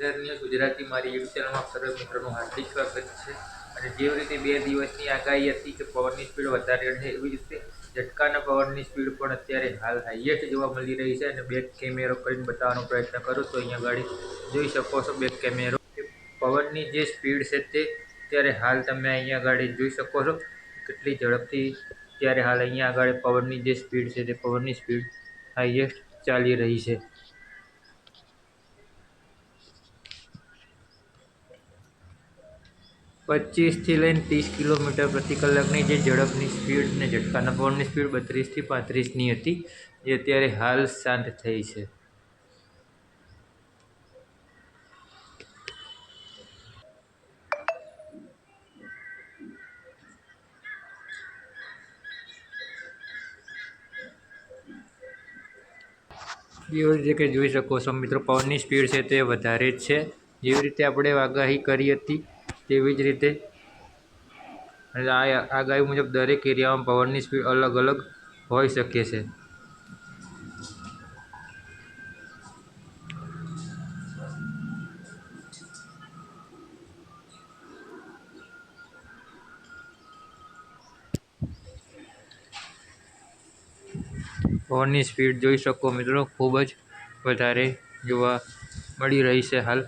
વેધરની ગુજરાતી મારી યુટ્યુબ ચેનલમાં સર્વે મિત્રોનું હાર્દિક સ્વાગત છે. અને જેવી રીતે બે દિવસની આગાહી હતી કે પવનની સ્પીડ વધારે રહેશે એવી જ રીતે ઝટકાના પવનની સ્પીડ પણ અત્યારે હાલ હાઈએસ્ટ જોવા મળી રહી છે અને બેક કેમેરો કરીને બતાવવાનો પ્રયત્ન કરું તો અહીંયા ગાડી જોઈ શકો છો બેક કેમેરો પવનની જે સ્પીડ છે તે અત્યારે હાલ તમે અહીંયા ગાડી જોઈ શકો છો. કેટલી ઝડપથી ત્યારે હાલ અહીંયા આગળ પવનની જે સ્પીડ છે તે પવનની સ્પીડ હાઈએસ્ટ ચાલી રહી છે. પચીસથી લઈને ત્રીસ કિલોમીટર પ્રતિ કલાકની જે ઝડપની સ્પીડ ને ઝટકાના પવનની સ્પીડ બત્રીસથી પાંત્રીસની હતી જે અત્યારે હાલ શાંત થઈ છે. જેવી રીતે જોઈ શકો છો મિત્રો, પવનની સ્પીડ છે તે વધારે જ છે. જેવી રીતે આપણે આગાહી કરી હતી તેવી જ રીતે અને આ આગાહી મુજબ દરેક એરિયામાં પવનની સ્પીડ અલગ અલગ હોઈ શકે છે. પવનની સ્પીડ જોઈ શકો મિત્રો, ખૂબ જ વધારે જોવા મળી રહી છે હાલ.